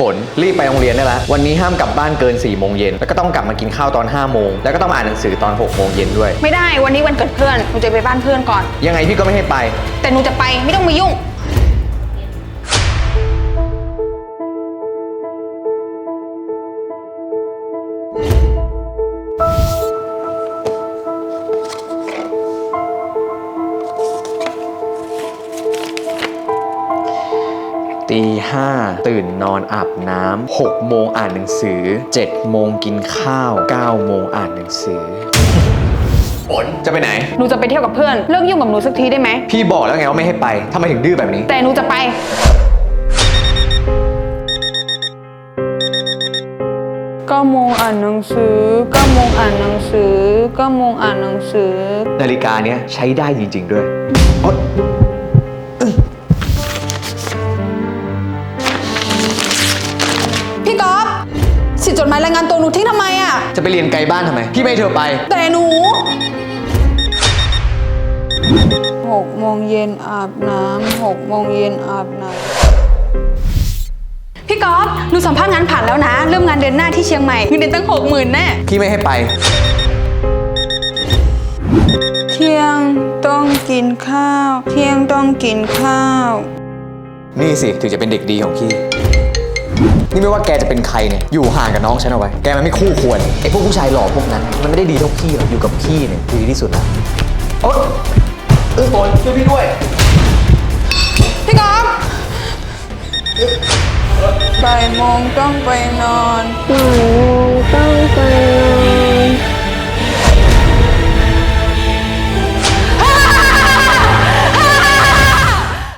ฝนรีบไปโรงเรียนได้แล้ววันนี้ห้ามกลับบ้านเกิน4ี่โมงเย็นแล้วก็ต้องกลับมากินข้าวตอน5้าโมงแล้วก็ต้องมาอ่านหนังสือตอน6กโมงเย็นด้วย ไม่ได้วันนี้วันเกิดเพื่อนหนูจะไปบ้านเพื่อนก่อน ยังไงพี่ก็ไม่ให้ไป แต่หนูจะไปไม่ต้องมายุ่ง ตีห้าตื่นนอนอาบน้ำหกโมงอ่านหนังสือ7จ็ดโมงกินข้าว9ก้าโมงอ่านหนังสือฝนจะไปไหน หนูจะไปเที่ยวกับเพื่อน เลิกยุ่งกับหนูสักทีได้ไหม พี่บอกแล้วไงว่าไม่ให้ไปทำไมถึงดื้อแบบนี้ แต่หนูจะไป ก็โมงอ่านหนังสือ ก็โมงอ่านหนังสือ ก็โมงอ่านหนังสือ นาฬิกาเนี้ยใช้ได้จริง ๆ ด้วย จดหมายรายงานตัวหนูทิ้งทำไมอะ จะไปเรียนไกลบ้านทำไม พี่ไม่ให้เธอไป แต่หนูหกโมงเย็นอาบน้ำหกโมงเย็นอาบน้ำพี่ก๊อฟหนูสัมภาษณ์งานผ่านแล้วนะ เริ่มงานเดือนหน้าที่เชียงใหม่เงินเดือนตั้งหกหมื่นแน่พี่ไม่ให้ไป เที่ยงต้องกินข้าว เที่ยงต้องกินข้าว นี่สิถึงจะเป็นเด็กดีของพี่ นี่ไม่ว่าแกจะเป็นใครเนี่ย อยู่ห่างกับน้องฉันเอาไว้ แกมันไม่คู่ควร ไอ้พวกผู้ชายหล่อพวกนั้น มันไม่ได้ดีเท่าพี่หรอก อยู่กับพี่เนี่ยดีที่สุดแล้วโอ๊ยเออฝนช่วยพี่ด้วย พี่ก๊อฟบ่ายโมงต้องไปนอนบ่ายโมงต้องไปน